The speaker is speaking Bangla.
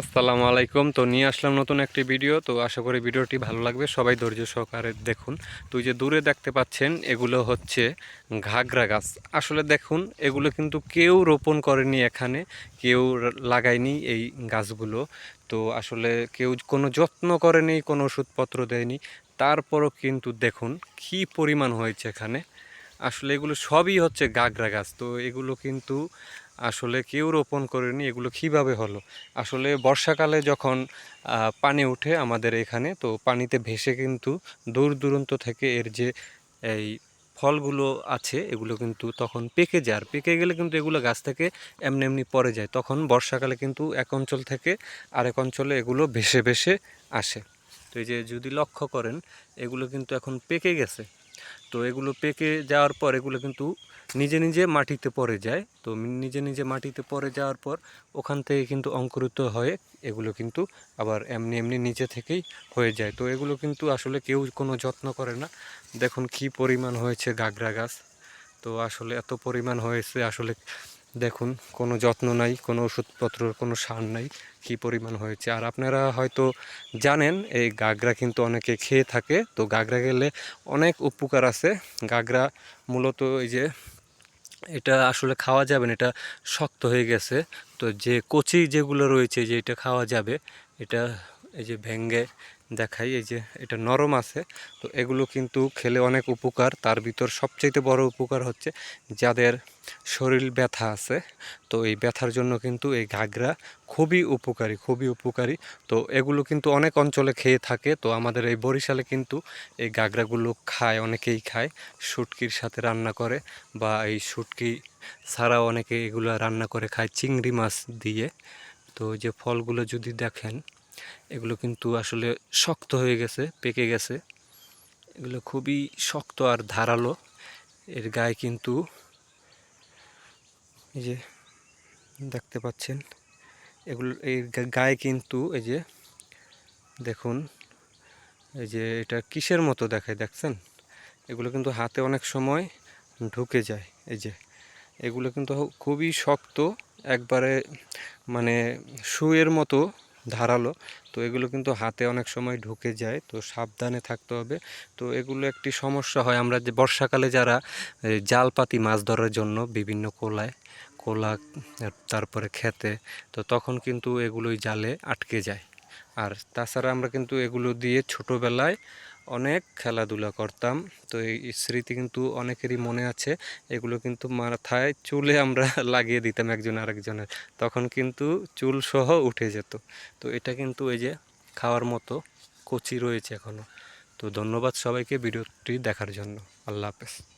আসসালামু আলাইকুম। তো নিয়ে আসলাম নতুন একটি ভিডিও। তো আশা করি ভিডিওটি ভালো লাগবে। সবাই ধৈর্য সহকারে দেখুন। তো যে দূরে দেখতে পাচ্ছেন, এগুলো হচ্ছে ঘাগরা গাছ। আসলে দেখুন, এগুলো কিন্তু কেউ রোপণ করেনি এখানে। কেউ লাগায়নি এই গাছগুলো। তো আসলে কেউ কোনো যত্ন করেনি, কোনো ওষুধপত্র দেয়নি। তারপরও কিন্তু দেখুন, কী পরিমাণ হয়েছে এখানে। আসলে এগুলো সবই হচ্ছে গাগরা গাছ। তো এগুলো কিন্তু আসলে কেউ রোপণ করেনি, এগুলো কীভাবে হলো? আসলে বর্ষাকালে যখন পানি উঠে আমাদের এখানে, তো পানিতে ভেসে কিন্তু দূর দূরান্ত থেকে এর যে এই ফলগুলো আছে, এগুলো কিন্তু তখন পেকে যায়। আর পেকে গেলে কিন্তু এগুলো গাছ থেকে এমনি এমনি পড়ে যায়। তখন বর্ষাকালে কিন্তু এক অঞ্চল থেকে আরেক অঞ্চলে এগুলো ভেসে ভেসে আসে। তো এই যে যদি লক্ষ্য করেন, এগুলো কিন্তু এখন পেকে গেছে। তো এগুলো পেকে যাওয়ার পর এগুলো কিন্তু নিজে নিজে মাটিতে পড়ে যায়। তো নিজে নিজে মাটিতে পড়ে যাওয়ার পর ওখান থেকে কিন্তু অঙ্কুরিত হয়ে এগুলো কিন্তু আবার এমনি এমনি নিজে থেকেই হয়ে যায়। তো এগুলো কিন্তু আসলে কেউ কোনো যত্ন করে না। দেখুন কি পরিমাণ হয়েছে গাগরা গাছ। তো আসলে এত পরিমাণ হয়েছে আসলে দেখুন, কোনো যত্ন নাই, কোনো ওষুধপত্রর কোনো সার নাই, কি পরিমাণ হয়েছে। আর আপনারা হয়তো জানেন, এই গাগরা কিন্তু অনেকে খেয়ে থাকে, তো গাগরা গেলে অনেক উপকার আছে। গাগরা মূলত এই যে, এটা আসলে খাওয়া যাবে না, এটা শক্ত হয়ে গেছে। তো যে কচি যেগুলো রয়েছে, যে এটা খাওয়া যাবে, এটা এই যে ভেঙ্গে দেখাই, এই যে এটা নরম আছে। তো এগুলো কিন্তু খেলে অনেক উপকার। তার ভিতর সবচাইতে বড় উপকার হচ্ছে যাদের শরীর ব্যথা আছে। তো এই ব্যথার জন্য কিন্তু এই ঘাগরা খুবই উপকারী খুবই উপকারী। তো এগুলো কিন্তু অনেক অঞ্চলে খেয়ে থাকে। তো আমাদের এই বরিশালে কিন্তু এই ঘাগরাগুলো খায়, অনেকেই খায়। শুটকির সাথে রান্না করে বা এই শুটকি ছাড়াও অনেকে এগুলো রান্না করে খায় চিংড়ি মাছ দিয়ে। তো যে ফলগুলো যদি দেখেন এগুলো কিন্তু আসলে শক্ত হয়ে গেছে, পেকে গেছে। এগুলো খুবই শক্ত আর ধারালো। এর গায়ে কিন্তু এই যে দেখতে পাচ্ছেন, এগুলো, এই গায়ে কিন্তু এই যে দেখুন, এই যে এটা কিসের মতো দেখায় দেখছেন? এগুলো কিন্তু হাতে অনেক সময় ঢুকে যায়। এই যে এগুলো কিন্তু খুবই শক্ত, একবারে মানে শুয়ের মতো ধারালো। তো এগুলো কিন্তু হাতে অনেক সময় ঢুকে যায়, তো সাবধানে থাকতে হবে। তো এগুলো একটি সমস্যা হয় আমরা যে বর্ষাকালে যারা জাল পাতি মাছ ধরার জন্য বিভিন্ন কোলায়, কোলা তারপরে খেতে তো তখন কিন্তু এগুলোই জালে আটকে যায়। আর তাছাড়া আমরা কিন্তু এগুলো দিয়ে ছোটোবেলায় অনেক খেলাধুলা করতাম। তো এই স্মৃতি কিন্তু অনেকেরই মনে আছে। এগুলো কিন্তু মাথায় চুলে আমরা লাগিয়ে দিতাম একজন আরেকজনের। তখন কিন্তু চুল সহ উঠে যেত। তো এটা কিন্তু এই যে খাওয়ার মতো কচি রয়েছে এখনও তো ধন্যবাদ সবাইকে ভিডিওটি দেখার জন্য। আল্লাহ হাফেজ।